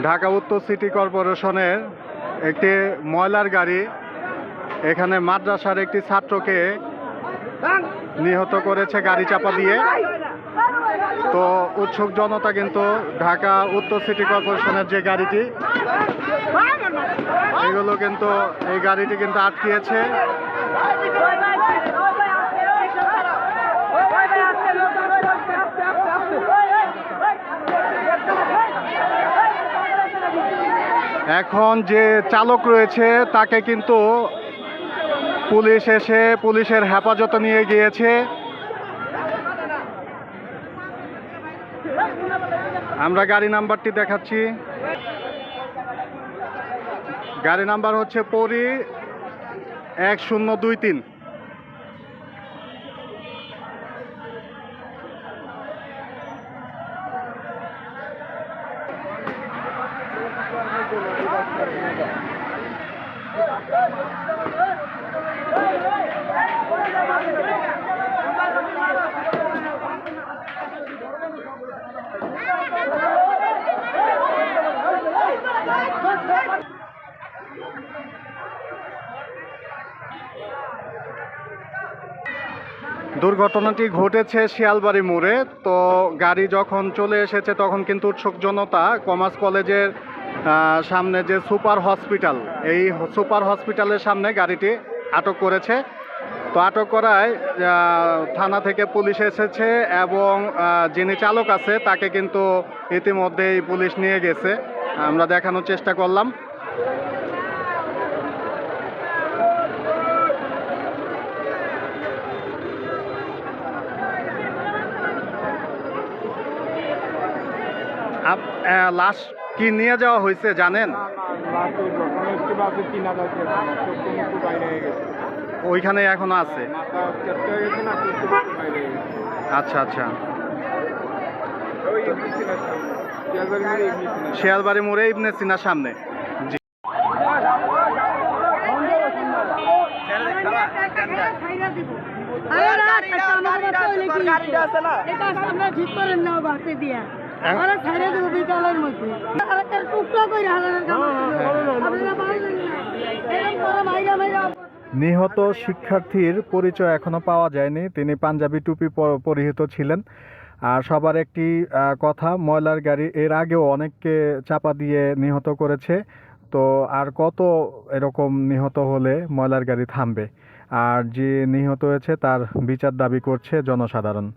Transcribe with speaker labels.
Speaker 1: ঢাকা উত্তর সিটি কর্পোরেশনের একটি ময়লার গাড়ি এখানে মাদ্রাসার একটি ছাত্রকে নিহত করেছে গাড়ি চাপা দিয়ে। তো উৎসুক জনতা কিন্তু ঢাকা উত্তর সিটি কর্পোরেশনের যে গাড়িটি, এগুলো কিন্তু এই গাড়িটি কিন্তু আটকিয়েছে। এখন যে চালক রয়েছে, তাকে কিন্তু পুলিশ এসে পুলিশের হেফাজতে নিয়ে গিয়েছে। আমরা গাড়ি নাম্বারটি দেখাচ্ছি। গাড়ি নাম্বার হচ্ছে পরি এক শূন্য দুই তিন। দুর্ঘটনাটি ঘটেছে শিয়ালবাড়ি মোড়ে। তো গাড়ি যখন চলে এসেছে, তখন কিন্তু উৎসুক জনতা কমার্স কলেজের সামনে যে সুপার হসপিটাল, এই সুপার হসপিটালের সামনে গাড়িটি আটক করেছে। তো আটক করায় থানা থেকে পুলিশ এসেছে এবং যিনি চালক আছে, তাকে কিন্তু ইতিমধ্যেই পুলিশ নিয়ে গেছে। আমরা দেখানোর চেষ্টা করলাম। লাশ কি নিয়ে যাওয়া হয়েছে জানেন? ওইখানে এখনও আছে? আচ্ছা আচ্ছা। শিয়ালবাড়ি মোড়ে ইবনে সিনার সামনে। জি।
Speaker 2: আমরা ঠিক করেন না বাড়তে দিয়া। আমরা ছেড়ে দেবো বিকালের মধ্যে। হালকার টুকরা করে হালানোর আপনারা পারলেন না। এরকম করে মাইরা মাইরা।
Speaker 1: নিহত শিক্ষার্থীর পরিচয় এখনও পাওয়া যায়নি। তিনি পাঞ্জাবি টুপি পরিহিত ছিলেন। আর সবার একটি কথা ময়লার গাড়ি এর আগেও অনেককে চাপা দিয়ে নিহত করেছে। তো আর কত এরকম নিহত হলে ময়লার গাড়ি থামবে? আর যে নিহত হয়েছে তার বিচার দাবি করছে জনসাধারণ।